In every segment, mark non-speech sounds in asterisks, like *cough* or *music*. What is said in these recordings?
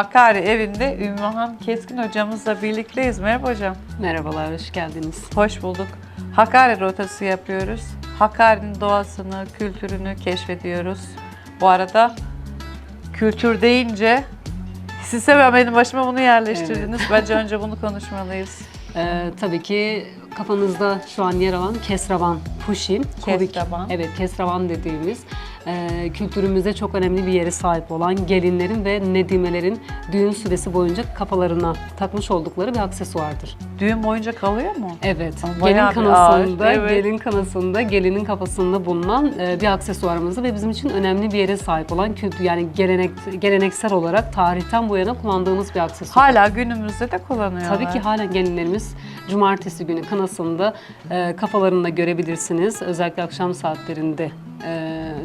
Hakkari evinde Ümmühan Keskin hocamızla birlikteyiz. Merhaba hocam. Merhabalar, hoş geldiniz. Hoş bulduk. Hakkari rotası yapıyoruz. Hakkari'nin doğasını, kültürünü keşfediyoruz. Bu arada kültür deyince siz hemen benim başıma bunu yerleştirdiniz. Bence önce bunu konuşmalıyız. Ee, tabii ki kafanızda şu an yer alan Kesravan. Kovik. Kesravan. Evet, Kesravan dediğimiz e, kültürümüzde çok önemli bir yere sahip olan gelinlerin ve nedimelerin düğün süresi boyunca kafalarına takmış oldukları bir aksesuardır. Düğün boyunca kalıyor mu? Evet, Ama gelin kanasında, ağır, evet. gelin kanasında, gelinin kafasında bulunan e, bir aksesuarımızı ve bizim için önemli bir yere sahip olan kültür yani gelenek, geleneksel olarak tarihten bu yana kullandığımız bir aksesuar. Hala günümüzde de kullanıyorlar. Tabii ki halen gelinlerimiz cumartesi günü kanasında e, kafalarında görebilirsiniz. Özellikle akşam saatlerinde e,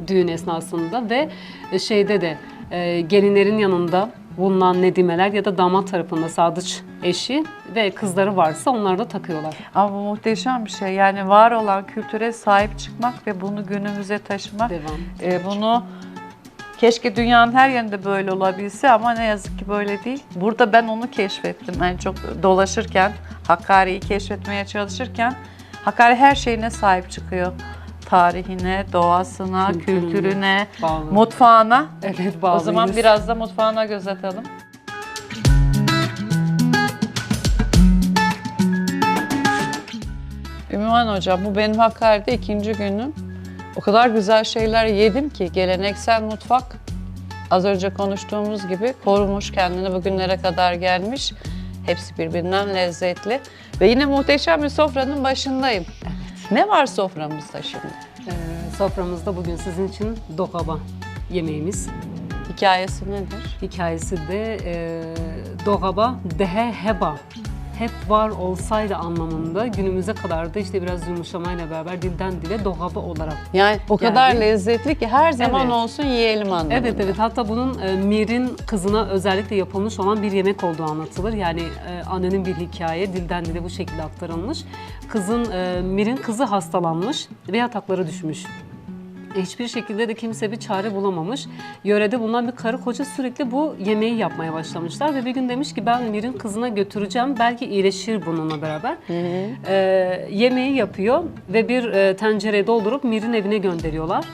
düğün esnasında ve e, şeyde de e, gelinlerin yanında bulunan nedimeler ya da damat tarafında sadıç eşi ve kızları varsa onlar da takıyorlar. Ama bu muhteşem bir şey. Yani var olan kültüre sahip çıkmak ve bunu günümüze taşımak. Devam. Ee, bunu keşke dünyanın her yerinde böyle olabilse ama ne yazık ki böyle değil. Burada ben onu keşfettim. En çok dolaşırken, Hakkari'yi keşfetmeye çalışırken Hakkari her şeyine sahip çıkıyor. Tarihine, doğasına, Kültürüne, kültürüne, bağlı. mutfağına. Evet O bağlıyız. zaman biraz da mutfağına göz atalım. Ümmühan Hocam bu benim Hakkari'de ikinci günüm. O kadar güzel şeyler yedim ki geleneksel mutfak az önce konuştuğumuz gibi korumuş kendini bugünlere kadar gelmiş. Hepsi birbirinden lezzetli. Ve yine muhteşem bir sofranın başındayım. Ne var soframızda şimdi? E, soframızda bugün sizin için dokaba yemeğimiz. Hikayesi nedir? hikayesi de e, Doğaba Dehe Heba hep var olsaydı anlamında günümüze kadar da işte biraz yumuşamayla beraber dilden dile doğaba olarak. Yani o kadar Yani- lezzetli ki her zaman Evet. olsun yiyelim anlamında. Evet evet hatta bunun e, Mir'in kızına özellikle yapılmış olan bir yemek olduğu anlatılır. Yani e, annenin bir hikaye dilden dile bu şekilde aktarılmış. Kızın e, Mir'in kızı hastalanmış ve yataklara düşmüş. E, Hiçbir şekilde de kimse bir çare bulamamış. Yörede bulunan bir karı koca sürekli bu yemeği yapmaya başlamışlar ve bir gün demiş ki ben Mir'in kızına götüreceğim belki iyileşir bununla beraber. E, yemeği yapıyor ve bir e, tencereye doldurup Mir'in evine gönderiyorlar.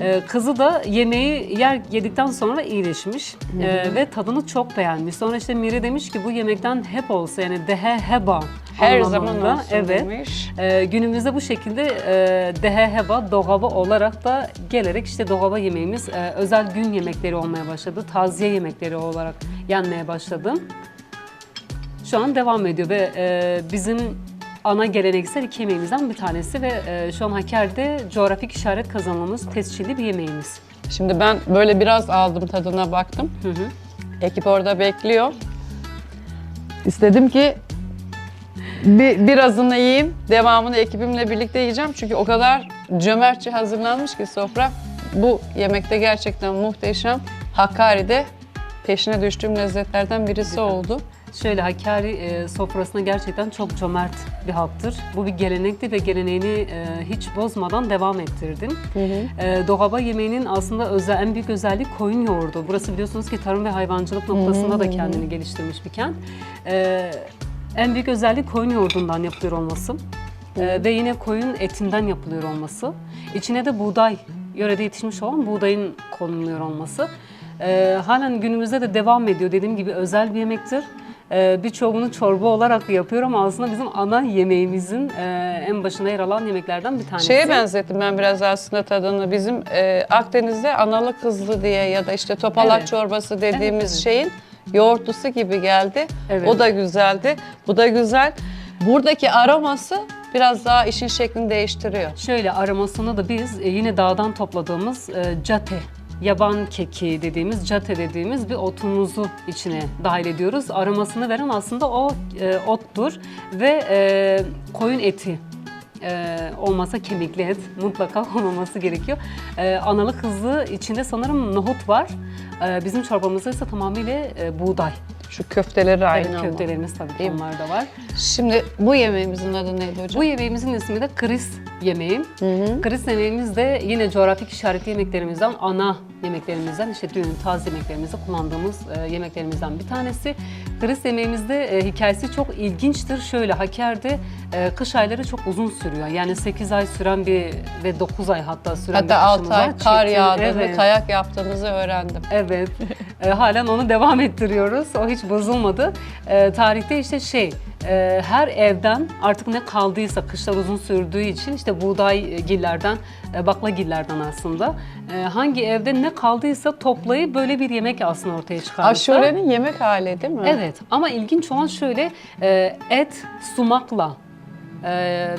E, kızı da yemeği yer yedikten sonra iyileşmiş E, ve tadını çok beğenmiş. Sonra işte Mir'e demiş ki bu yemekten hep olsa yani dehe heba Her anlamında, zaman olsun evet. Ee, günümüzde bu şekilde e, deheheba, doğaba olarak da gelerek işte doğaba yemeğimiz e, özel gün yemekleri olmaya başladı. Taziye yemekleri olarak yenmeye başladı. Şu an devam ediyor ve e, bizim ana geleneksel iki yemeğimizden bir tanesi ve e, şu an Hakkari'de coğrafik işaret kazanmamız tescilli bir yemeğimiz. Şimdi ben böyle biraz aldım tadına baktım. Hı hı. Ekip orada bekliyor. İstedim ki bir, birazını yiyeyim. Devamını ekibimle birlikte yiyeceğim. Çünkü o kadar cömertçe hazırlanmış ki sofra. Bu yemekte gerçekten muhteşem. Hakkari'de peşine düştüğüm lezzetlerden birisi oldu. Şöyle Hakkari e, sofrasına gerçekten çok cömert bir halktır. Bu bir gelenekti ve geleneğini e, hiç bozmadan devam ettirdim. E, Doğaba yemeğinin aslında özel, en büyük özelliği koyun yoğurdu. Burası biliyorsunuz ki tarım ve hayvancılık noktasında da kendini geliştirmiş bir kent. E, en büyük özelliği koyun yoğurdundan yapılıyor olması. E, ve yine koyun etinden yapılıyor olması. İçine de buğday, yörede yetişmiş olan buğdayın konuluyor olması. E, halen günümüzde de devam ediyor. Dediğim gibi özel bir yemektir. Ee, Birçoğunu çorba olarak yapıyor ama aslında bizim ana yemeğimizin e, en başında yer alan yemeklerden bir tanesi. Şeye benzettim ben biraz aslında tadını. Bizim e, Akdeniz'de analı kızlı diye ya da işte topalak Evet. çorbası dediğimiz Evet, evet. şeyin yoğurtlusu gibi geldi. Evet. O da güzeldi. Bu da güzel. Buradaki aroması biraz daha işin şeklini değiştiriyor. Şöyle aromasını da biz e, yine dağdan topladığımız e, cate, yaban keki dediğimiz, cate dediğimiz bir otumuzu içine dahil ediyoruz. Aromasını veren aslında o e, ottur ve e, koyun eti. E, olmasa kemikli et *laughs* mutlaka olmaması gerekiyor. E, analı kızlı içinde sanırım nohut var. E, bizim çorbamızda ise tamamıyla e, buğday. Şu köfteleri aynı Evet, köftelerimiz tabii ki onlar da var. Şimdi bu yemeğimizin adı neydi hocam? Bu yemeğimizin ismi de kriz yemeği. Kriz yemeğimiz de yine coğrafik işaretli yemeklerimizden, ana yemeklerimizden, işte düğün, taze yemeklerimizde kullandığımız e, yemeklerimizden bir tanesi. Kriz yemeğimizde e, hikayesi çok ilginçtir. Şöyle Hakkari'de e, kış ayları çok uzun sürüyor. Yani 8 ay süren bir ve 9 ay hatta süren Hatta bir 6 kışımız ay var. kar Çetin, yağdı ve evet. kayak yaptığınızı öğrendim. Evet. E, halen onu devam ettiriyoruz. O hiç bozulmadı. E, tarihte işte şey, e, her evden artık ne kaldıysa kışlar uzun sürdüğü için işte buğday gillerden, e, baklagillerden aslında e, hangi evde ne kaldıysa toplayıp böyle bir yemek aslında ortaya çıkarmışlar. Aşurenin yemek hali değil mi? Evet ama ilginç olan şöyle e, et sumakla e,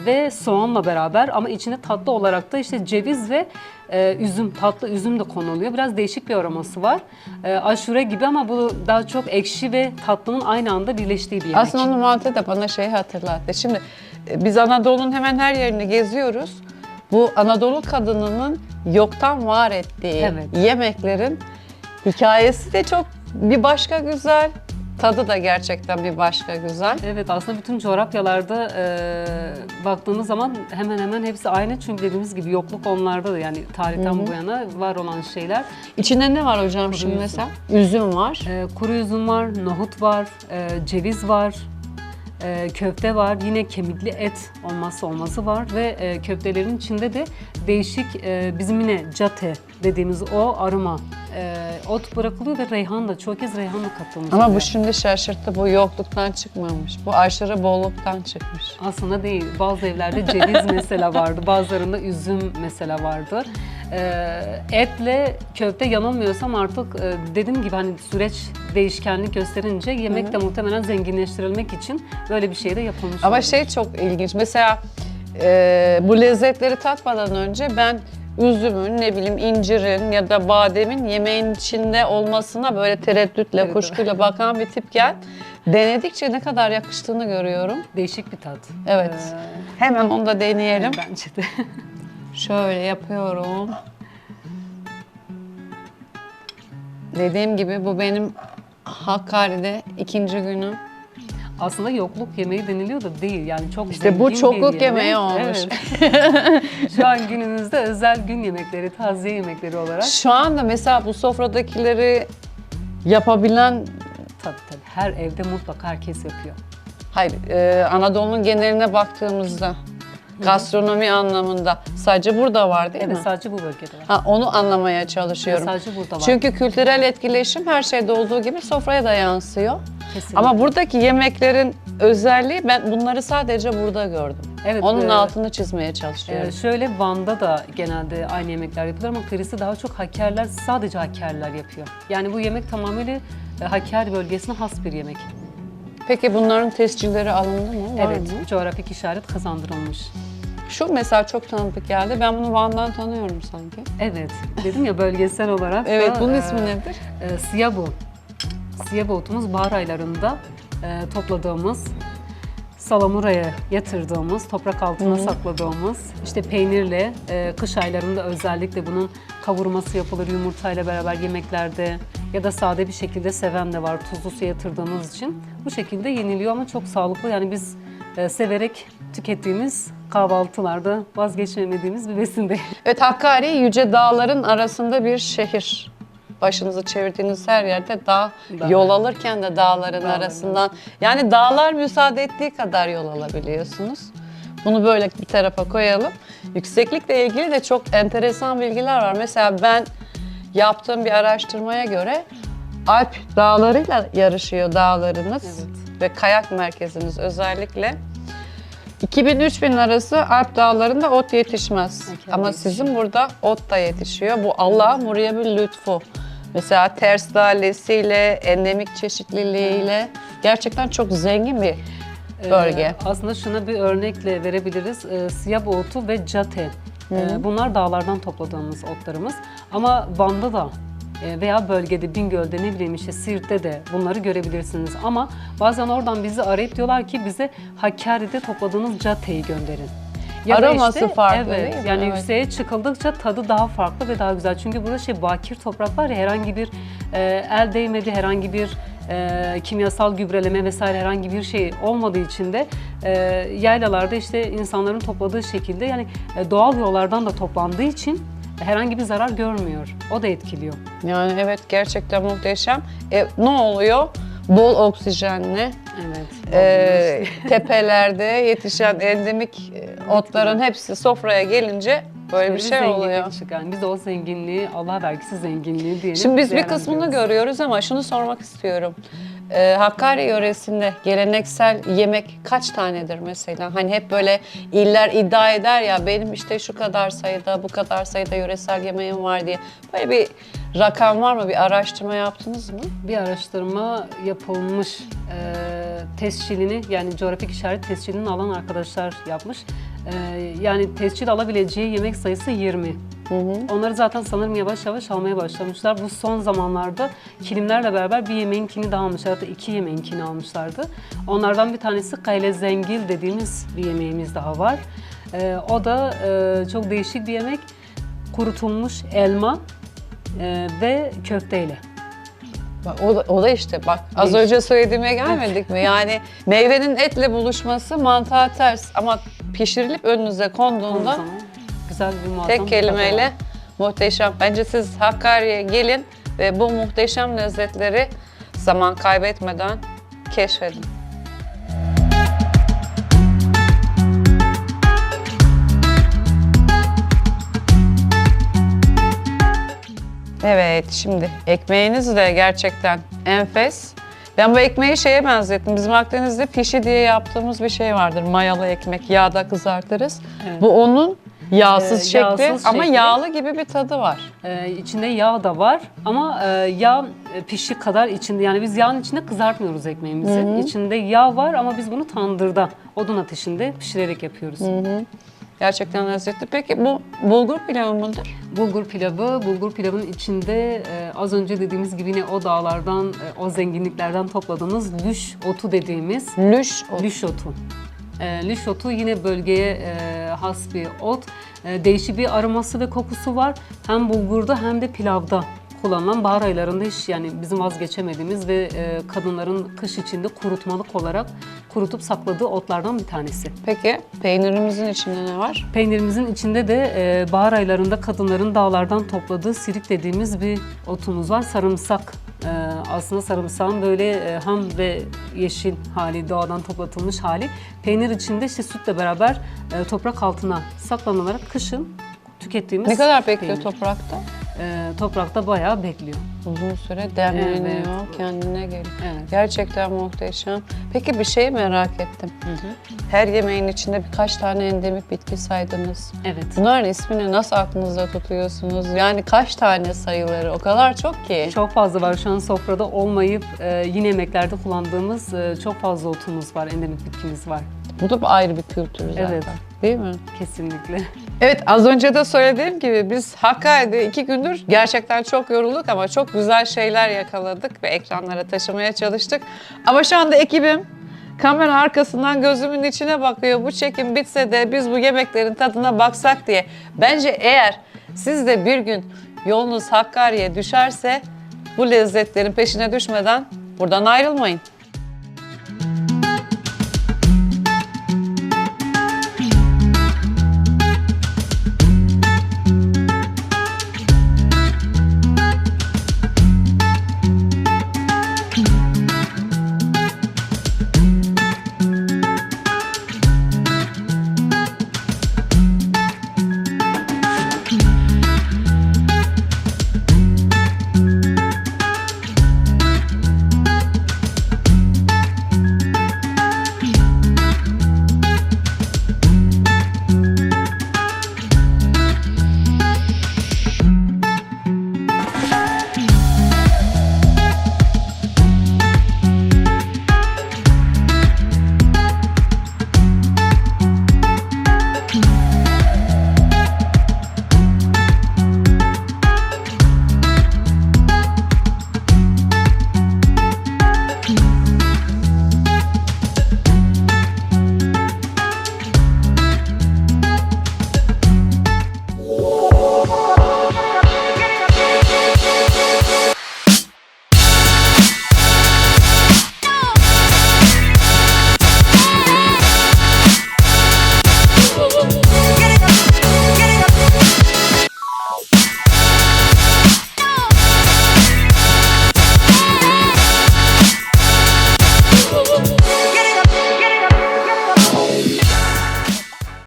ve soğanla beraber ama içine tatlı olarak da işte ceviz ve e, üzüm, tatlı üzüm de konuluyor. Biraz değişik bir aroması var. E, aşure gibi ama bu daha çok ekşi ve tatlının aynı anda birleştiği bir yemek. Aslında onun mantığı da bana şeyi hatırlattı. Şimdi e, biz Anadolu'nun hemen her yerini geziyoruz. Bu Anadolu kadınının yoktan var ettiği Evet. yemeklerin hikayesi de çok bir başka güzel. Tadı da gerçekten bir başka güzel. Evet aslında bütün coğrafyalarda e, baktığımız zaman hemen hemen hepsi aynı. Çünkü dediğimiz gibi yokluk onlarda da yani tarihten bu yana var olan şeyler. İçinde ne var hocam şimdi üzüm. mesela? Üzüm var. Ee, kuru üzüm var, nohut var, e, ceviz var, e, köfte var. Yine kemikli et olmazsa olmazı var ve e, köftelerin içinde de değişik e, bizim yine cate dediğimiz o aroma e, ot bırakılıyor ve reyhan da çoğu kez reyhan da katılmış. Ama oluyor. bu şimdi şaşırttı. Bu yokluktan çıkmamış. Bu aşırı bolluktan çıkmış. Aslında değil. Bazı evlerde ceviz *laughs* mesela vardı. Bazılarında üzüm mesela vardı. Ee, etle köfte yanılmıyorsam artık e, dediğim gibi hani süreç değişkenlik gösterince yemek de muhtemelen zenginleştirilmek için böyle bir şey de yapılmış. Ama olabilir. şey çok ilginç. Mesela e, bu lezzetleri tatmadan önce ben üzümün, ne bileyim incirin ya da bademin yemeğin içinde olmasına böyle tereddütle, Evet, kuşkuyla bakan bir tipken denedikçe ne kadar yakıştığını görüyorum. değişik bir tat. Evet. Ee, Hemen onu da deneyelim. bence de. *laughs* Şöyle yapıyorum. Dediğim gibi bu benim Hakkari'de ikinci günüm. Aslında yokluk yemeği deniliyor da değil. Yani çok İşte bu çokluk yemeği olmuş. Evet. *laughs* Şu an günümüzde özel gün yemekleri, taziye yemekleri olarak. Şu anda mesela bu sofradakileri yapabilen Tabii tabii. Her evde mutlaka herkes yapıyor. Hayır, e, Anadolu'nun geneline baktığımızda gastronomi anlamında sadece burada var değil Evet mi? sadece bu bölgede var. Ha, onu anlamaya çalışıyorum. Sadece burada var. Çünkü kültürel etkileşim her şeyde olduğu gibi sofraya da yansıyor. Kesinlikle. Ama buradaki yemeklerin özelliği ben bunları sadece burada gördüm. Evet, Onun e, altını çizmeye çalışıyorum. Ee, şöyle Van'da da genelde aynı yemekler yapılır ama Kırısı daha çok Hakkariler sadece Hakkariler yapıyor. Yani bu yemek tamamıyla e, Hakkari bölgesine has bir yemek. Peki bunların tescilleri alındı mı? Var evet, mı? coğrafik işaret kazandırılmış. Şu mesela çok tanıdık geldi. Ben bunu Van'dan tanıyorum sanki. Evet, dedim ya bölgesel olarak Evet, da, bunun e, ismi nedir? E, siyabu. Siyabu otumuz bahar aylarında e, topladığımız, salamuraya yatırdığımız, toprak altına sakladığımız, işte peynirle e, kış aylarında özellikle bunun kavurması yapılır yumurtayla beraber yemeklerde ya da sade bir şekilde seven de var tuzlu suya yatırdığımız için. Bu şekilde yeniliyor ama çok sağlıklı. Yani biz e, severek tükettiğimiz kahvaltılarda vazgeçemediğimiz bir besin değil. Evet Hakkari yüce dağların arasında bir şehir. Başınızı çevirdiğiniz her yerde dağ, Dağ. yol alırken de dağların Dağların arasından. Yani dağlar müsaade ettiği kadar yol alabiliyorsunuz. Bunu böyle bir tarafa koyalım. Yükseklikle ilgili de çok enteresan bilgiler var. Mesela ben yaptığım bir araştırmaya göre Alp dağlarıyla yarışıyor dağlarınız Evet. ve kayak merkeziniz özellikle. 2000-3000 arası Alp dağlarında ot yetişmez. Mükemmel Ama yetişiyor. sizin burada ot da yetişiyor. Bu Allah'ın buraya bir lütfu. Mesela ters dalesiyle, endemik çeşitliliğiyle gerçekten çok zengin bir bölge. Ee, aslında şuna bir örnekle verebiliriz. Ee, siyah otu ve cate. Ee, bunlar dağlardan topladığımız otlarımız. Ama Van'da da veya bölgede, Bingöl'de ne bileyim işte Siirt'te de bunları görebilirsiniz. Ama bazen oradan bizi arayıp diyorlar ki bize Hakkari'de topladığınız cateyi gönderin. Aroması farklı evet, değil mi? Yani Evet. yükseğe çıkıldıkça tadı daha farklı ve daha güzel. Çünkü burada şey bakir toprak var ya herhangi bir e, el değmedi, herhangi bir e, kimyasal gübreleme vesaire herhangi bir şey olmadığı için de e, yaylalarda işte insanların topladığı şekilde yani e, doğal yollardan da toplandığı için herhangi bir zarar görmüyor. O da etkiliyor. Yani evet gerçekten muhteşem. E, ne oluyor? Bol oksijenli, Evet. e, *laughs* *laughs* tepelerde yetişen endemik e, otların hepsi sofraya gelince böyle bir şey oluyor. çıkan. Biz de o zenginliği, Allah vergisi zenginliği diyelim. Şimdi biz bir kısmını görüyoruz ama şunu sormak istiyorum. Ee, Hakkari yöresinde geleneksel yemek kaç tanedir mesela? Hani hep böyle iller iddia eder ya benim işte şu kadar sayıda, bu kadar sayıda yöresel yemeğim var diye. Böyle bir rakam var mı? Bir araştırma yaptınız mı? Bir araştırma yapılmış. E, tescilini yani coğrafik işaret tescilini alan arkadaşlar yapmış. E, yani tescil alabileceği yemek sayısı 20. Onları zaten sanırım yavaş yavaş almaya başlamışlar. Bu son zamanlarda kilimlerle beraber bir yemeğinkini daha almışlar. Hatta iki yemeğinkini almışlardı. Onlardan bir tanesi kayle zengil dediğimiz bir yemeğimiz daha var. E, o da e, çok değişik bir yemek. Kurutulmuş elma e, ve köfteyle. Bak, o, da, o da işte bak az Değişik. önce söylediğime gelmedik mi? Yani meyvenin etle buluşması mantığa ters ama pişirilip önünüze konduğunda güzel bir muazzam Tek kelimeyle muhteşem. Bence siz Hakkari'ye gelin ve bu muhteşem lezzetleri zaman kaybetmeden keşfedin. Evet, şimdi ekmeğiniz de gerçekten enfes. Ben bu ekmeği şeye benzettim. Bizim Akdeniz'de pişi diye yaptığımız bir şey vardır. Mayalı ekmek, yağda kızartırız. Evet. Bu onun yağsız Ee, şekli yağsız ama şekli. yağlı gibi bir tadı var. Ee, içinde yağ da var ama e, yağ e, pişi kadar içinde yani biz yağın içinde kızartmıyoruz ekmeğimizi. İçinde yağ var ama biz bunu tandırda odun ateşinde pişirerek yapıyoruz. Gerçekten lezzetli. Peki bu bulgur pilavı mıdır? Bulgur pilavı, bulgur pilavın içinde e, az önce dediğimiz gibi yine o dağlardan, e, o zenginliklerden topladığımız lüş otu dediğimiz Lüş. o- Lüş otu. E, lüş otu yine bölgeye e, has bir ot. E, değişik bir aroması ve kokusu var. Hem bulgurda hem de pilavda kullanılan bahar aylarında hiç yani bizim vazgeçemediğimiz ve e, kadınların kış içinde kurutmalık olarak kurutup sakladığı otlardan bir tanesi. Peki peynirimizin içinde ne var? Peynirimizin içinde de e, bahar aylarında kadınların dağlardan topladığı sirik dediğimiz bir otumuz var. Sarımsak. E, aslında sarımsağın böyle e, ham ve yeşil hali, doğadan toplatılmış hali. Peynir içinde işte sütle beraber e, toprak altına saklanılarak kışın tükettiğimiz Ne kadar bekliyor peynir. toprakta? E, toprakta bayağı bekliyor. Uzun süre demleniyor, Evet. kendine geliyor. Evet. Gerçekten muhteşem. Peki bir şey merak ettim. Her yemeğin içinde birkaç tane endemik bitki saydınız. Evet. Bunların ismini nasıl aklınızda tutuyorsunuz? Yani kaç tane sayıları? O kadar çok ki. Çok fazla var. Şu an sofrada olmayıp e, yine yemeklerde kullandığımız e, çok fazla otumuz var, endemik bitkimiz var. Bu da ayrı bir kültür zaten. Evet. Değil mi? Kesinlikle. Evet az önce de söylediğim gibi biz Hakkari'de iki gündür gerçekten çok yorulduk ama çok güzel şeyler yakaladık ve ekranlara taşımaya çalıştık. Ama şu anda ekibim kamera arkasından gözümün içine bakıyor. Bu çekim bitse de biz bu yemeklerin tadına baksak diye. Bence eğer siz de bir gün yolunuz Hakkari'ye düşerse bu lezzetlerin peşine düşmeden buradan ayrılmayın.